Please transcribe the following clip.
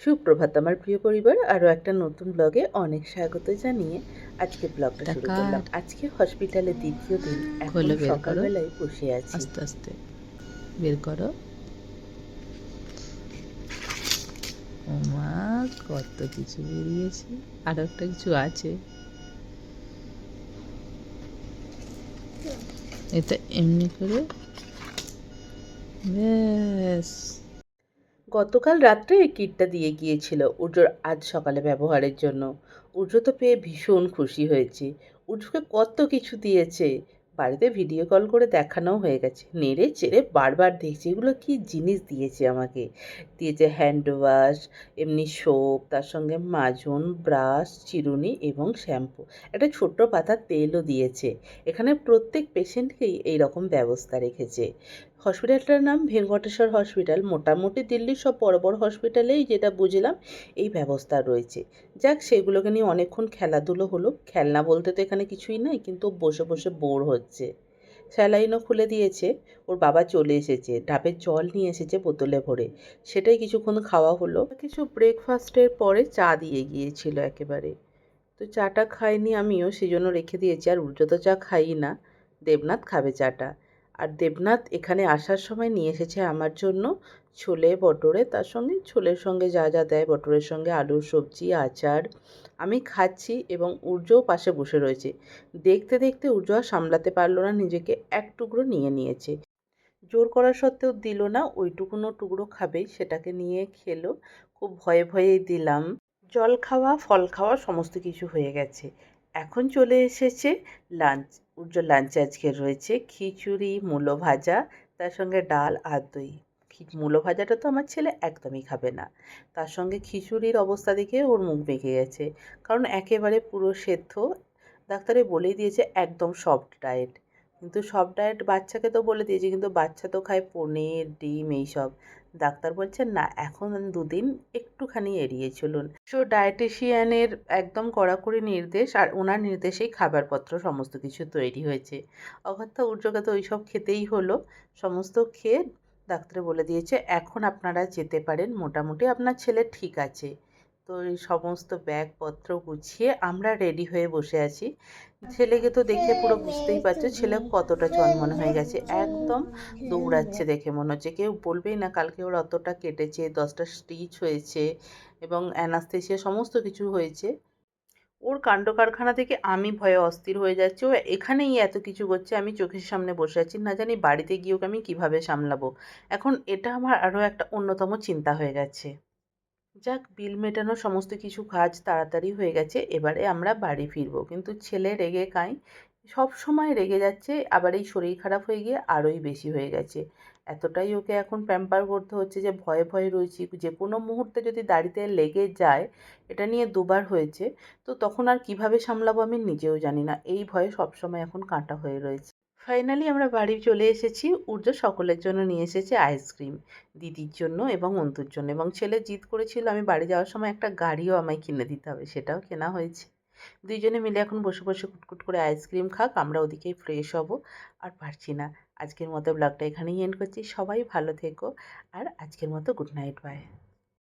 সুপ্রভাত আমার প্রিয় পরিবার আরও একটা নতুন ব্লগে অনেক স্বাগত জানিয়ে আজকে ব্লগটা শুরু করলাম। আজকে হসপিটালে দ্বিতীয় দিন এখন। সকালবেলায় বসে আছি। আস্তে আস্তে। বের করো। ওমা কত কিছু বেরিয়েছে। আর একটা কিছু আছে। এটা এমনি করে? ব্যাস। গতকাল রাত্রে এই কিটটা দিয়ে গিয়েছিল উর্জোর আজ সকালে ব্যবহারের জন্য। উর্জো তো পেয়ে ভীষণ খুশি হয়েছে। উর্জোকে কত কিছু দিয়েছে। বাড়িতে ভিডিও কল করে দেখানোও হয়ে গেছে। নেড়ে চেড়ে বারবার দেখছি। এগুলো কি জিনিস দিয়েছে আমাকে? দিয়েছে হ্যান্ড ওয়াশ, এমনি সোপ, তার সঙ্গে মাজন, ব্রাশ, চিরুনি এবং শ্যাম্পু। একটা ছোট্ট পাতার তেলও দিয়েছে। এখানে প্রত্যেক পেশেন্টকেই এই রকম ব্যবস্থা রেখেছে। হসপিটালটার নাম ভেঙ্কটেশ্বর হসপিটাল। মোটামুটি দিল্লির সব বড় বড় হসপিটালেই যেটা বুঝলাম, এই ব্যবস্থা রয়েছে। যাক, সেগুলোকে নিয়ে অনেকক্ষণ খেলাধুলো হলো। খেলনা বলতে তো এখানে কিছুই নাই, কিন্তু বসে বসে বোর হচ্ছে। স্যালাইনও খুলে দিয়েছে। ওর বাবা চলে এসেছে। ডাবের জল নিয়ে এসেছে বোতলে ভরে। সেটাই কিছুক্ষণ খাওয়া হলো। কিছু ব্রেকফাস্টের পরে চা দিয়ে গিয়েছিল একেবারে। তো চাটা খাইনি আমিও সেই জন্য রেখে দিয়েছি। আর উর্জ তো চা খাই না। দেবনাথ খাবে চাটা। আর দেবনাথ এখানে আসার সময় নিয়ে এসেছে আমার জন্য ছোলে বটরে। তার সঙ্গে ছোলের সঙ্গে যা যা দেয়, বটরের সঙ্গে আলুর সবজি, আচার। আমি খাচ্ছি এবং উর্জও পাশে বসে রয়েছে। দেখতে দেখতে উর্জ আর সামলাতে পারল না, নিজেকে এক টুকরো নিয়ে নিয়েছে। জোর করা সত্ত্বেও দিল না, ওইটুকুনো টুকরো খাবেই সেটাকে নিয়ে খেলো। খুব ভয়ে ভয়েই দিলাম। জল খাওয়া, ফল খাওয়া, সমস্ত কিছু হয়ে গেছে। এখন চলে এসেছে লাঞ্চ, উজ্জ্বল লাঞ্চে আজকে রয়েছে খিচুড়ি, মূলো ভাজা, তার সঙ্গে ডাল আর দই। মূলো ভাজাটা তো আমার ছেলে একদমই খাবে না। তার সঙ্গে খিচুড়ির অবস্থা দেখে ওর মুখ বেঁকে গেছে। কারণ একেবারে পুরো সেদ্ধ, ডাক্তারে বলেই দিয়েছে একদম সফট ডায়েট কিন্তু সব ডায়েট বাচ্চাকে তো বলে দিয়েছে, কিন্তু বাচ্চা তো খায় পনির, ডিম এইসব। ডাক্তার বলছেন, না, এখন দুদিন একটুখানি এড়িয়ে চলুন। সো ডায়েটিশিয়ানের একদম কড়াকড়ি নির্দেশ আর ওনার নির্দেশেই খাবারপত্র সমস্ত কিছু তৈরি হয়েছে। অগত্যা উর্জকে তো ওইসব খেতেই হলো। সমস্ত খেয়ে ডাক্তারে বলে দিয়েছে, এখন আপনারা যেতে পারেন, মোটামুটি আপনার ছেলে ঠিক আছে। তো এই সমস্ত ব্যাগপত্র গুছিয়ে আমরা রেডি হয়ে বসে আছি। ছেলেকে তো দেখে পুরো বুঝতেই পারছ ছেলে কতটা চনমনে হয়ে গেছে। একদম দৌড়াচ্ছে দেখে মনে হচ্ছে। কেউ বলবেই না কালকে ওর অতটা কেটেছে দশটা স্টিচ হয়েছে এবং অ্যানাস্থেসিয়া সমস্ত কিছু হয়েছে। ওর কাণ্ড কারখানা থেকে আমি ভয়ে অস্থির হয়ে যাচ্ছি। ও এখানেই এত কিছু করছে আমি চোখের সামনে বসে আছি। না জানি বাড়িতে গিয়ে ওকে আমি কীভাবে সামলাবো। এখন এটা আমার আরও একটা অন্যতম চিন্তা হয়ে গেছে। যাক, বিল মেটানো সমস্ত কিছু কাজ তাড়াতাড়ি হয়ে গেছে, এবারে আমরা বাড়ি ফিরবো। কিন্তু ছেলে রেগে কাই, সব সময় রেগে যাচ্ছে, আবার এই শরীর খারাপ হয়ে গিয়ে আরোই বেশি হয়ে গেছে। এতটাই ওকে এখন প্যাম্পার করতে হচ্ছে যে, ভয়ে ভয়ে রয়েছি, যে কোনো মুহূর্তে যদি দাড়িতে লেগে যায়, এটা নিয়ে দুবার হয়েছে, তো তখন আর কীভাবে সামলাবো আমি নিজেও জানি না। এই ভয়ে সবসময় এখন কাঁটা হয়ে রয়েছে। ফাইনালি আমরা বাড়ি চলে এসেছি। উর্জ সকলের জন্য নিয়ে এসেছে আইসক্রিম দিদির জন্য এবং অন্তুর জন্য। এবং ছেলে জিদ করেছিল, আমি বাড়ি যাওয়ার সময় একটা গাড়িও আমায় কিনে দিতে হবে। সেটাও কেনা হয়েছে। দুইজনে মিলে এখন বসে বসে কুটকুট করে আইসক্রিম খাক। আমরা ওদিকেই ফ্রেশ হব। আর পারছি না। আজকের মতো ব্লগটা এখানেই এন্ড করছি। সবাই ভালো থেকো। আর আজকের মতো গুড নাইট বাই